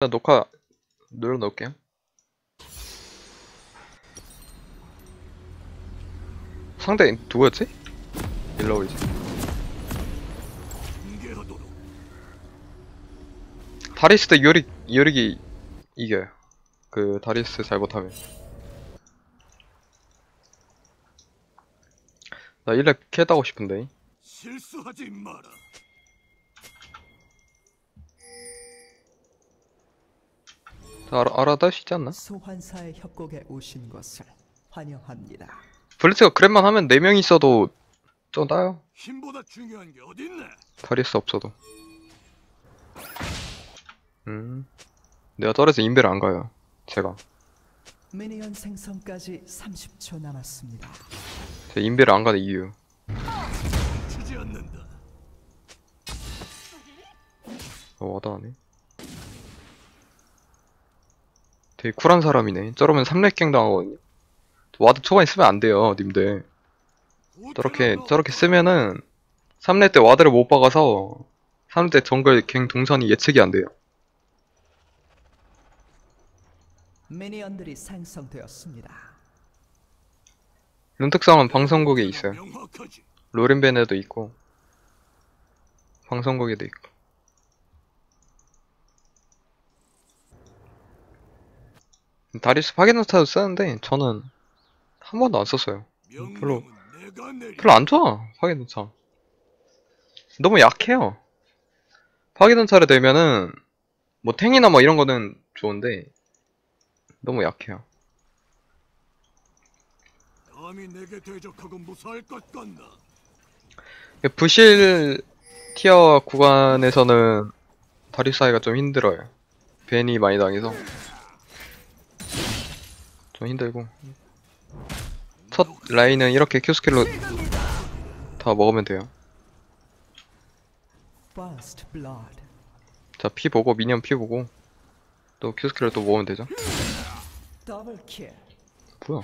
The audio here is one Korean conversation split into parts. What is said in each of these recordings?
일단 녹화 눌러 놓을게요. 상대 누구였지? 일러오이지. 다리스 대 요릭, 요릭이 이겨요. 그, 다리스 잘못하면. 나 1렙 캐다고 싶은데. 실수하지 마라. 알아, 알아다 수 있지 않나? 소환사의 협곡에 오신 것을 환영합니다. 블리츠가 그랩만 하면 4명 있어도 좀 따요. 힘보다 중요한 게 어딨네. 다리스 없어도. 음. 내가 떨어져 인베를 안 가요. 제가. 미니언 생성까지 30초 남았습니다. 제 인베를 안 가는 이유. 주지 않는다. 어, 와다하네. 되게 쿨한 사람이네. 저러면 3렙갱 당하거든요. 와드 초반에 쓰면 안 돼요, 님들. 저렇게, 저렇게 쓰면은 3렙 때 와드를 못 박아서 3렙 때 정글 갱 동선이 예측이 안 돼요. 미니언들이 생성되었습니다. 이런 특성은 방송국에 있어요. 로렌벤에도 있고, 방송국에도 있고. 다리스 파게나타도 쓰는데, 저는 한 번도 안 썼어요. 별로-. 별로 안 좋아, 파괴전차. 너무 약해요. 파괴전차를 들면은, 뭐, 탱이나 뭐 이런 거는 좋은데, 너무 약해요. 같나? 부실 티어 구간에서는 다리스 하기가 좀 힘들어요. 벤이 많이 당해서. 좀 힘들고. 첫 라인은 이렇게 Q 스킬로 다 먹으면 돼요. 자, 피 보고, 미니언 피 보고, 또 Q 스킬을 또 먹으면 되죠. 뭐야.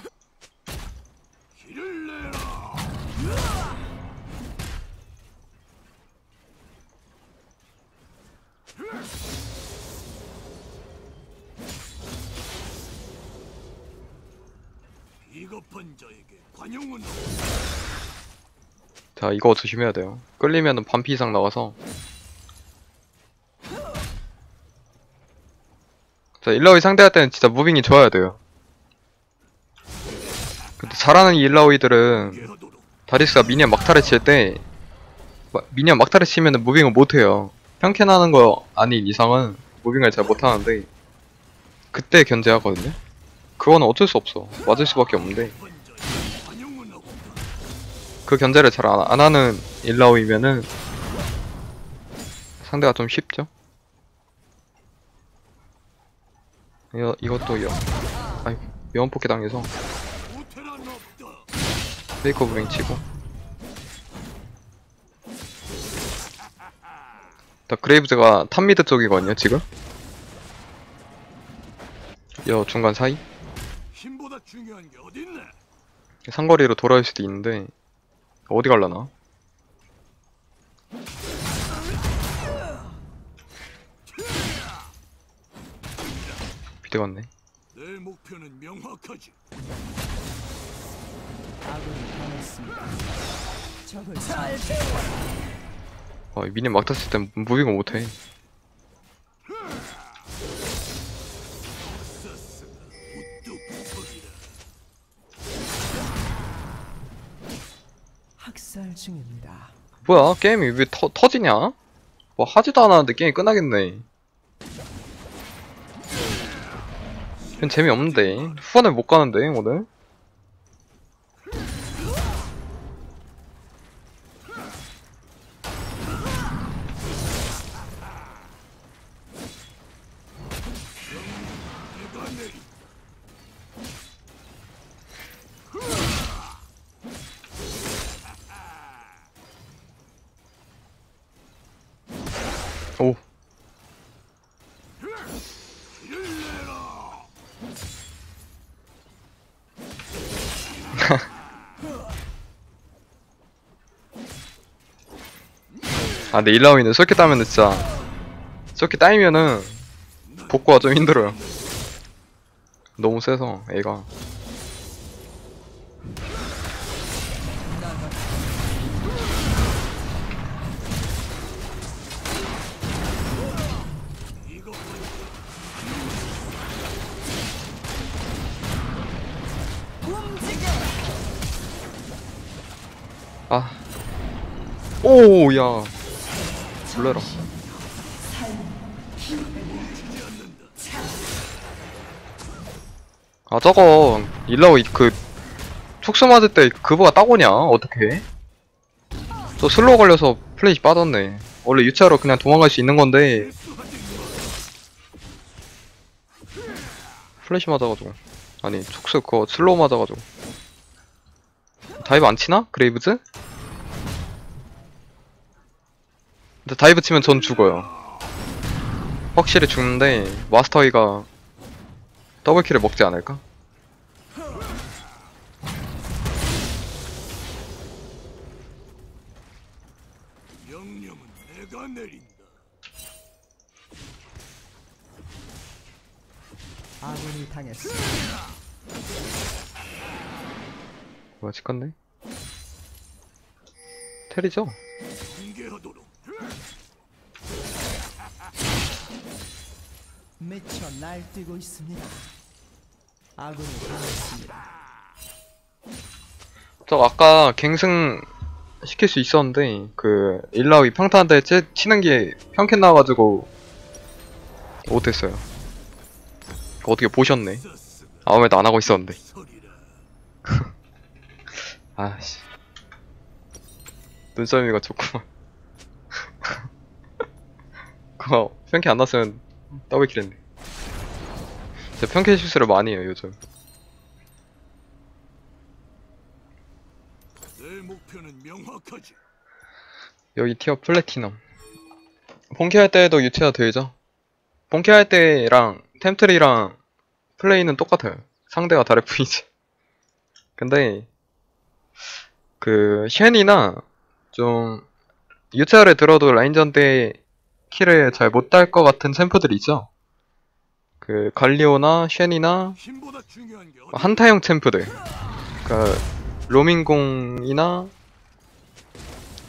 자, 이거 조심해야 돼요. 끌리면은 반피 이상 나와서. 자, 일라오이 상대할 때는 진짜 무빙이 좋아야 돼요. 근데 잘하는 일라오이들은 게하도록 다리스가 미니언 막타를 칠 때, 마- 미니언 막타를 치면은 무빙을 못해요. 평캔 하는 거 아닌 이상은 무빙을 잘 못하는데, 그때 견제하거든요? 그거는 어쩔 수 없어. 맞을 수밖에 없는데. 그 견제를 잘 안 하는 일라오이면은 상대가 좀 쉽죠? 이거, 이것도 여, 아이고, 여원포켓 당해서 우테란 없다. 페이커 무빙 치고 다 그레이브즈가 탑미드 쪽이거든요, 지금? 여 중간 사이? 중요한 게 어딨네. 상거리로 돌아올 수도 있는데 어디 갈라나? 비대 같네. 내 목표는 명확하지. 아군이 당했습니다. 적을 잘 아, 미니 막 탔을 땐 무빙을 못해. 학살 중입니다. 뭐야, 게임이 왜 터, 터지냐? 뭐 하지도 않았는데 게임이 끝나겠네. 이건 재미없는데. 후반을 못 가는데, 오늘? 아, 근데 일라오이는 저렇게 따면은 진짜. 저렇게 따이면은 복구가 좀 힘들어요. 너무 세서 애가 아. 오, 야. 놀래라. 아, 저거, 일라오, 이- 그, 촉수 맞을 때 그거가 따고냐? 어떻게? 저 슬로우 걸려서 플레이 빠졌네. 원래 유차로 그냥 도망갈 수 있는 건데, 플래시 맞아가지고. 아니, 촉수 그거 슬로우 맞아가지고. 다이브 안 치나? 그레이브즈? 근데 다이브 치면 전 죽어요. 확실히 죽는데 마스터이가 더블킬을 먹지 않을까? 명령은 내가 내린다. 아군이 당했습니다. 뭐야 직관네? 테리죠? 공개하도록. 미쳐 날뛰고 있습니다. 아군이 당했습니다. 저 아까 갱승 시킬 수 있었는데 그 일라위 평타한테 째- 치는 게 평캔 나와가지고 못했어요. 어떻게 보셨네? 아무 말도 안 하고 있었는데. 아씨. 눈썰미가 좋구만. 그거 평캔 안 났으면 더블킬 했네. 진짜 평캔 실수를 많이 해요 요즘. 여기 티어 플래티넘. 본캐 할 때도 유체화 되죠? 본캐 할 때랑 템트리랑 플레이는 똑같아요. 상대가 다를 뿐이지. 근데 그 쉔이나 좀 유체화를 들어도 라인전 때 킬을 잘못 딸 것 같은 챔프들이 있죠. 그 갈리오나 쉔이나? 한타형 챔프들. 그니까, 로밍공이나,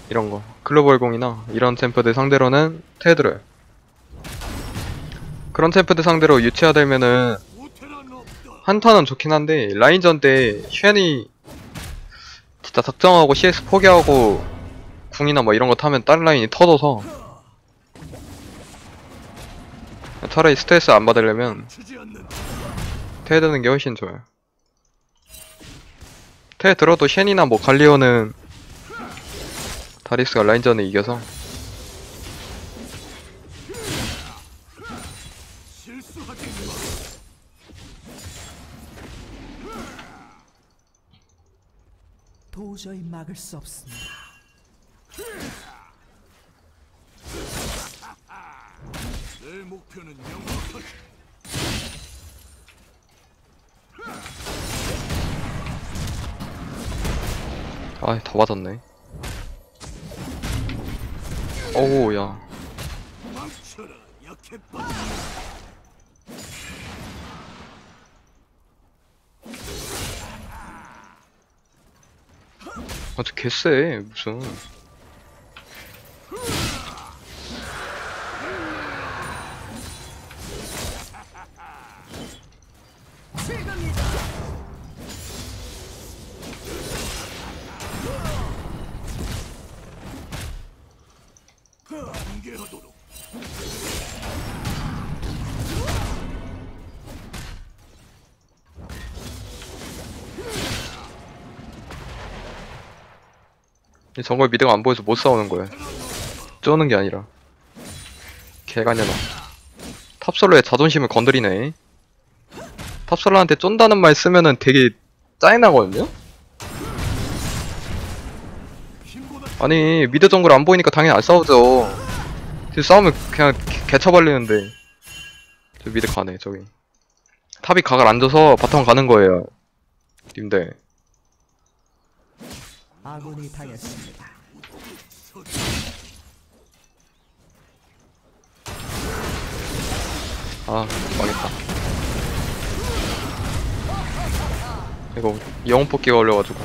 이런 거. 글로벌공이나, 이런 챔프들 상대로는 테드를. 그런 챔프들 상대로 유치화되면은. 한타는 좋긴 한데, 라인전 때, 쉔이, 진짜 작정하고 CS 포기하고, 궁이나 뭐 이런 거 타면 다른 라인이 터져서, 차라리 스트레스 안 받으려면. 테에 드는 게 훨씬 좋아요. 테에 들어도 쉔이나 뭐 갈리오는 다리스가 라인전에 이겨서. 도저히 막을 수 없습니다. 내 목표는 명확하지. 아, 다 맞았네. 어우, 야. 망쳐라. 약해 빠. 아주 개쎄, 무슨. 하도록. 이 정글 미드가 안 보여서 못 싸우는 거야. 쪼는 게 아니라. 개가냐나. 탑솔로의 자존심을 건드리네. 탑솔로한테 쫀다는 말 쓰면은 되게 짜증나거든요? 아니 미드 정글 안 보이니까 당연히 안 싸우죠 지금 싸우면 그냥 개- 개쳐발리는데 저 미드 가네 저기. 탑이 각을 안 줘서 바텀 가는 거예요 님들. 아군이 당했습니다. 아 망했다. 이거 영웅 뽑기가 걸려가지고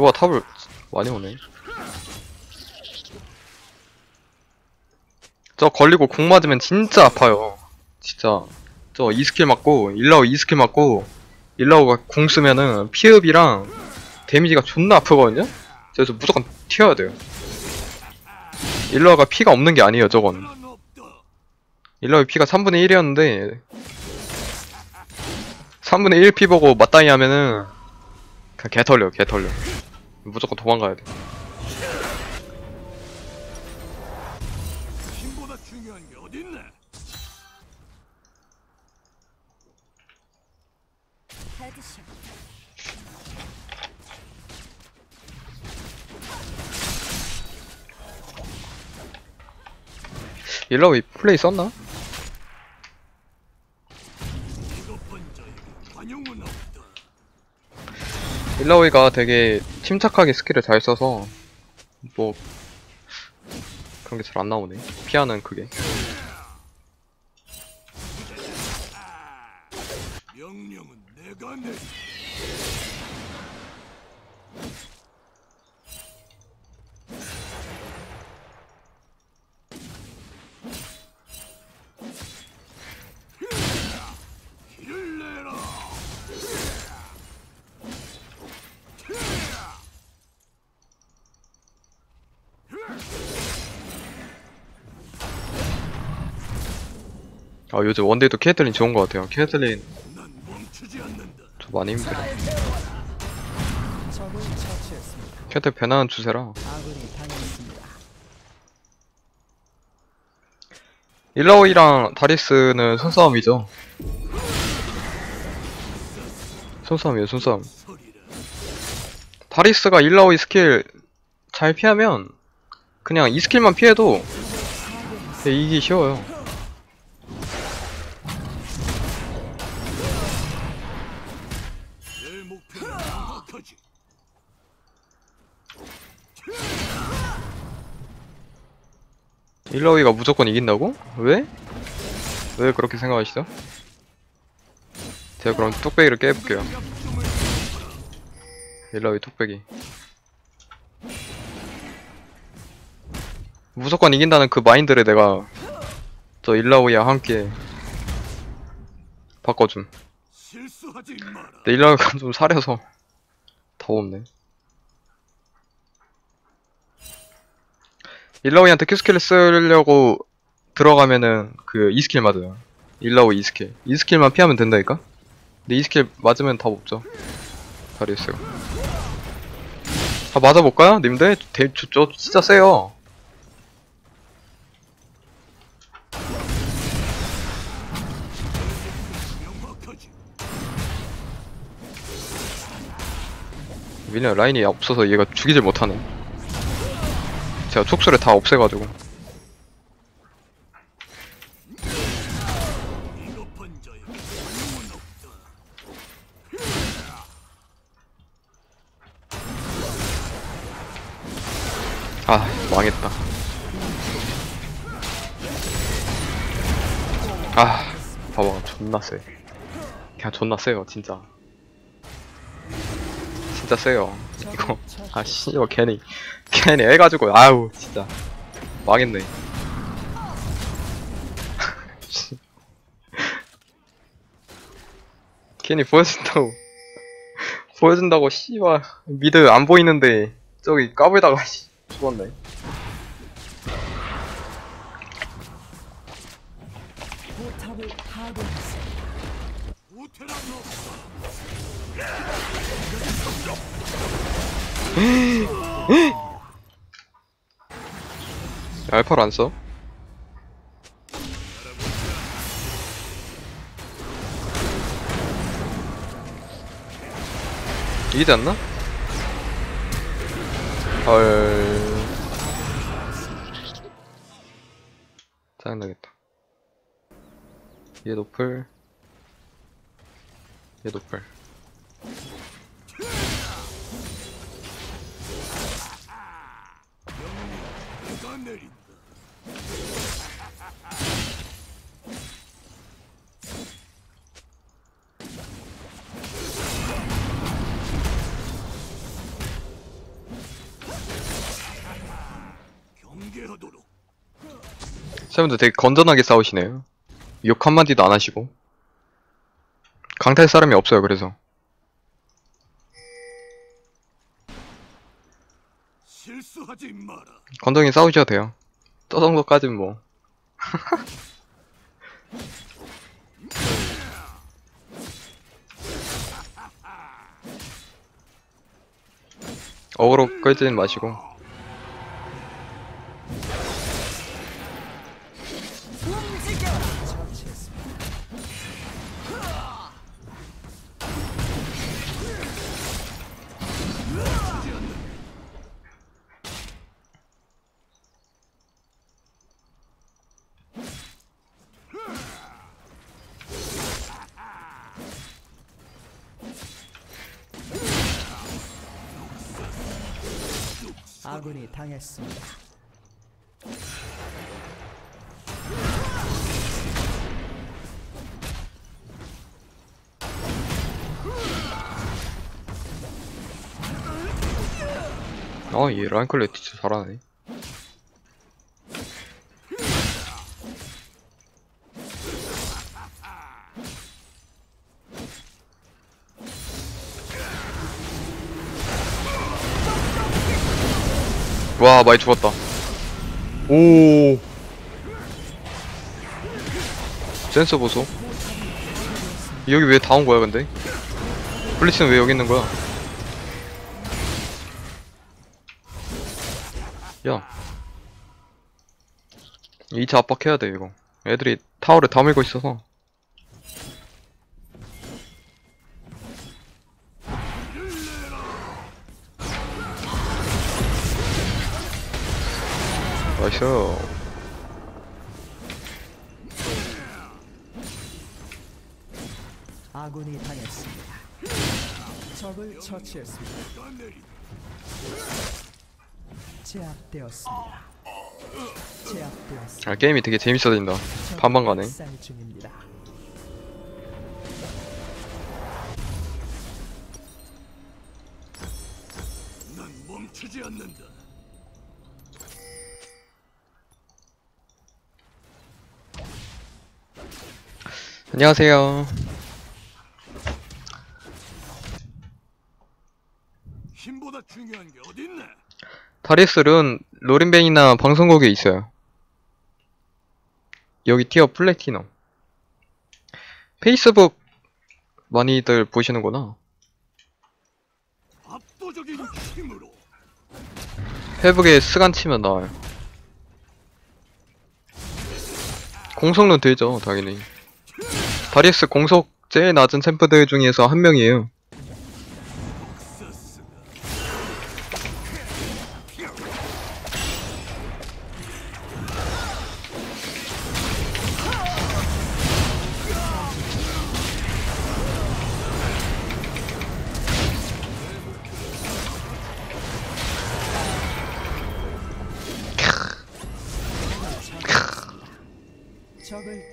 그거 탑을 많이 오네. 저 걸리고 공 맞으면 진짜 아파요. 진짜. 저 2스킬 맞고 일라오 2스킬 맞고 일라오가 공 쓰면은 피흡이랑 데미지가 존나 아프거든요? 그래서 무조건 튀어야 돼요. 일라오가 피가 없는 게 아니에요 저건. 일라오의 피가 3분의 1이었는데 3분의 1피 보고 맞다이 하면은 그냥 개 털려 개 털려 무조건 도망가야 돼 힘보다 중요한 게 어딨나? 헤드샷. 일라오이 플레이 썼나? 일라오이가 되게 침착하게 스킬을 잘 써서 뭐 그런 게 잘 안 나오네 피하는 그게 명령은 내가 내. 아 요즘 원데이도 케이틀린 좋은 것 같아요 케이틀린. 저 많이 힘들어. 케이틀 배나는 추세라 당했습니다. 일라오이랑 다리스는 손싸움이죠 손싸움이에요 손싸움. 다리스가 일라오이 스킬 잘 피하면 그냥 이 스킬만 피해도 되게 이기기 쉬워요 일라오이가 무조건 이긴다고? 왜? 왜 그렇게 생각하시죠? 제가 그럼 뚝배기를 깨볼게요 일라오이 뚝배기 무조건 이긴다는 그 마인드를 내가 저 일라오이와 함께 바꿔줌. 근데 일라오이가 좀 사려서 더 없네 일라오이한테 Q스킬을 쓰려고 들어가면은 그 2스킬 맞아요 일라오이 2스킬 2스킬만 피하면 된다니까? 근데 2스킬 맞으면 답 없죠 다리우스가 아 맞아볼까요? 님들? 대, 저, 저 진짜 세요. 왜냐 라인이 없어서 얘가 죽이질 못하네 제가 촉수를 다 없애가지고. 아 망했다. 아 봐봐 존나 세 그냥 존나 세요 진짜. 진짜 세요 이거. 아 씨발 괜히 괜히 해가지고 아우 진짜. 망했네. 씨. 괜히 보여준다고. 보여준다고 씨발. 미드 안 보이는데 저기 까불다가 씨 죽었네 알파를 안 써? 이기지 않나? 헐. 짜증나겠다. 얘 노플. 얘 노플. 내린다. 경계하도록. 쌤분들 되게 건전하게 싸우시네요. 욕 한마디도 안 하시고. 강탈 사람이 없어요, 그래서. 실수하지 마라. 건전히 싸우셔도 돼요. 저 정도까진 뭐. 어그로 끌지는 마시고. 아군이 당했습니다. 아, 얘 라인클레 진짜 잘하네. 와, 많이 죽었다. 오. 센서 보소. 여기 왜 다 온 거야, 근데? 블리츠는 왜 여기 있는 거야? 야. 2차 압박해야 돼, 이거. 애들이 타워를 다 밀고 있어서. 나이스. 아군이 당했습니다. 적을 처치했습니다. 제압되었습니다. 제압되었습니다. 아, 게임이 되게 재밌어진다. 반반 가네. 쌀 중입니다. 난 멈추지 않는다. 안녕하세요. 힘보다 중요한 게 어딨네. 다리스는 로린벤이나 방송국에 있어요. 여기 티어 플래티넘. 페이스북 많이들 보시는구나. 압도적인 힘으로 페북에 스간 치면 나와요. 공속은 되죠, 당연히. 다리스 공속 제일 낮은 챔프들 중에서 한 명이에요.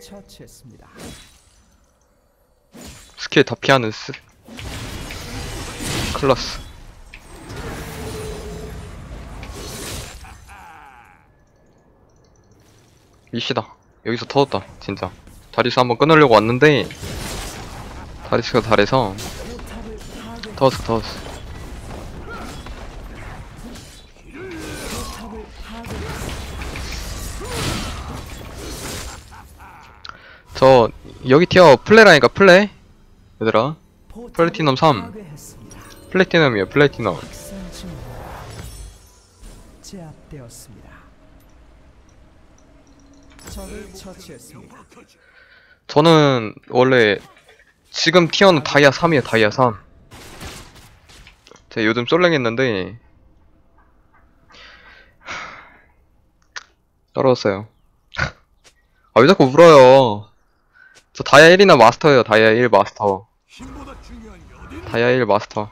처치했습니다. 스킬 다 피하는 스 클라스 이씨다 여기서 터졌다 진짜 다리스 한번 끊으려고 왔는데 다리스가 잘해서. 터졌어 터졌어. 저 여기 티어 플레라니까 플레 얘들아 플래티넘 3 플래티넘이에요 플래티넘. 저는 원래 지금 티어는 다이아 3이에요 다이아 3 제가 요즘 쏠랭했는데 떨어졌어요. 아 왜 자꾸 울어요? 저 다이아 1이나 마스터예요, 다이아 1 마스터. 다이아 1 마스터.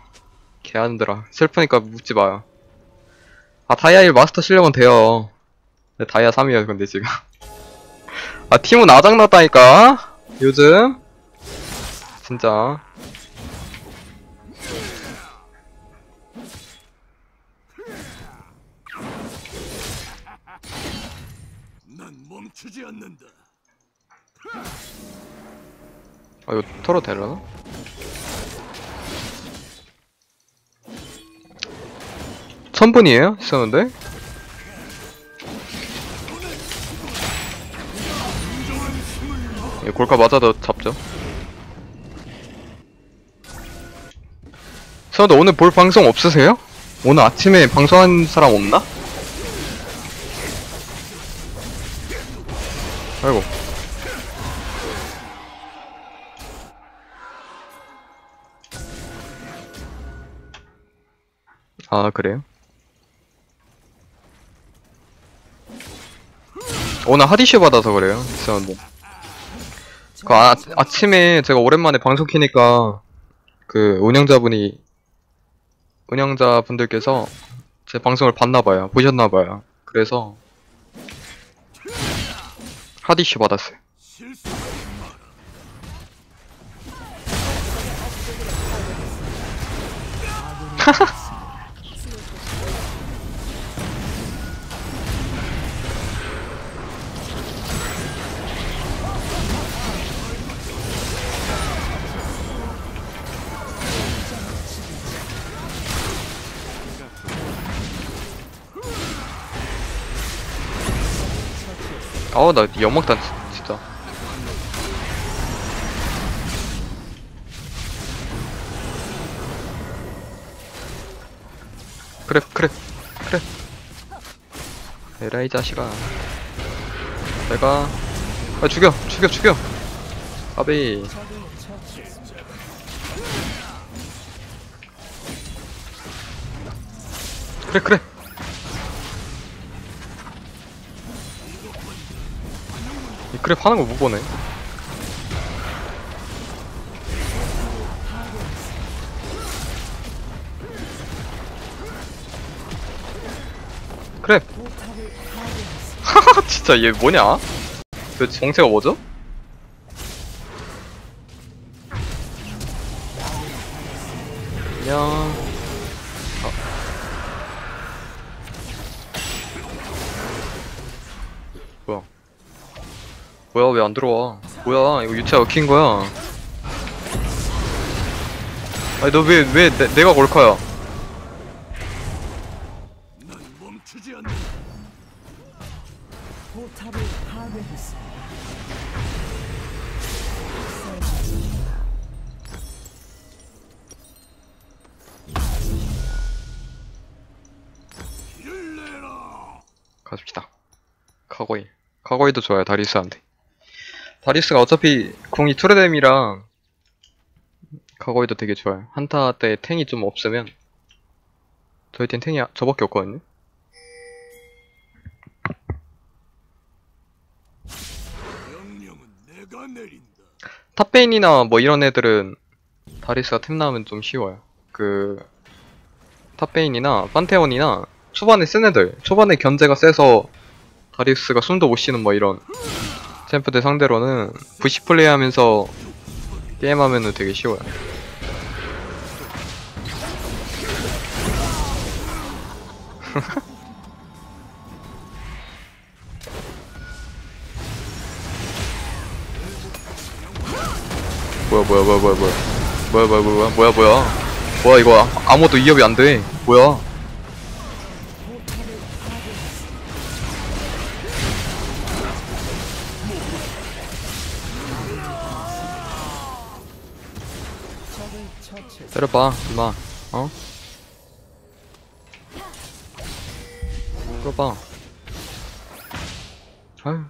개안들아. 슬프니까 묻지 마요. 아, 다이아 1 마스터 실력은 돼요. 근데 다이아 3이에요, 근데 지금. 아, 팀은 아장났다니까? 요즘? 진짜. 난 멈추지 않는다. 아, 이거 털어도 되려나? 천분이에요? 있었는데? 예, 골카 맞아도 잡죠. 선생님 오늘 볼 방송 없으세요? 오늘 아침에 방송한 사람 없나? 아이고. 아, 그래요? 오늘 하디슈 받아서 그래요, 있었는데. 그 아, 아침에 제가 오랜만에 방송 키니까 그 운영자분이 운영자분들께서 제 방송을 봤나봐요. 보셨나봐요. 그래서 하디슈 받았어요. 실수하 나 연막탄 진- 진짜. 그래, 그래, 그래. 에라, 이 자식아. 내가, 아, 죽여, 죽여, 죽여. 아베이. 그래, 그래. 그래 파는 거 못 보네. 그래. 하하 진짜 얘 뭐냐? 그 정체가 뭐죠? 안녕. 아. 뭐야? 뭐야 왜 안 들어와 뭐야 이거 유채 얽힌 거야 아니 너 왜 왜 내가 골카야 가십시다. 카고이. 카고이도 좋아요. 다리 있어야 다리스가 어차피 궁이 투레뎀이랑 카고이도 되게 좋아요. 한타 때 탱이 좀 없으면 저희 팀 탱이 저밖에 없거든요. 탑베인이나 뭐 이런 애들은 다리스가 템 나오면 좀 쉬워요. 그 탑베인이나 판테온이나 초반에 쓴 애들, 초반에 견제가 세서 다리우스가 숨도 못 쉬는 뭐 이런 챔프들 상대로는 부시 플레이 하면서 게임하면은 되게 쉬워요. 뭐야 뭐야 뭐야 뭐야 뭐야 뭐야 뭐야 뭐야 뭐야 뭐야 뭐야 이거 아- 아무것도 이협이 안 돼. 뭐야? 때려봐 임마. 어? 끌어봐. 아휴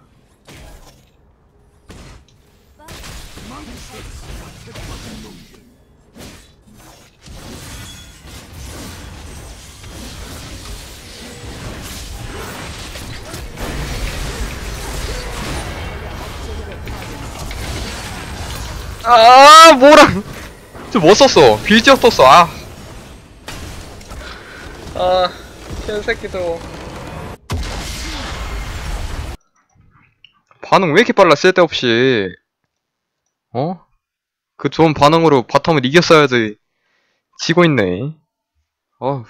아 뭐랑 뭐 썼어 빌지어 떴어 아 아, 개새끼들. 반응 왜 이렇게 빨라, 쓸데없이. 어? 그 좋은 반응으로 바텀을 이겼어야지. 지고 있네. 어.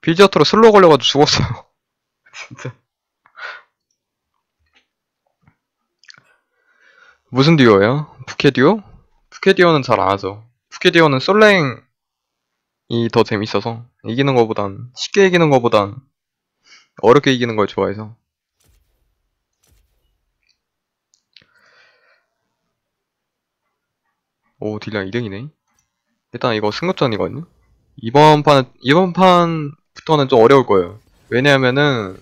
빌지어터로 슬로우 걸려가지고 죽었어요. 진짜. 무슨 듀오예요? 푸케듀오? 푸케듀오는 잘 안 하죠. 푸케듀오는 솔랭 이 더 재밌어서 이기는 거보단 쉽게 이기는 거보단 어렵게 이기는 걸 좋아해서. 오 딜량 2등이네. 일단 이거 승급전이거든요 이번 판 이번 판부터는 좀 어려울 거예요. 왜냐하면은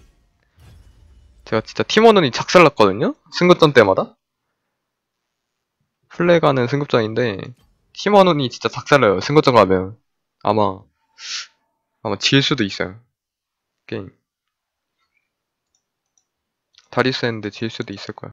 제가 진짜 팀원은이 작살났거든요? 승급전 때마다 플래가는 승급전인데 팀원은이 진짜 작살나요 승급전 가면 아마 아마 질 수도 있어요. 게임. 다리스 했는데 질 수도 있을 거야.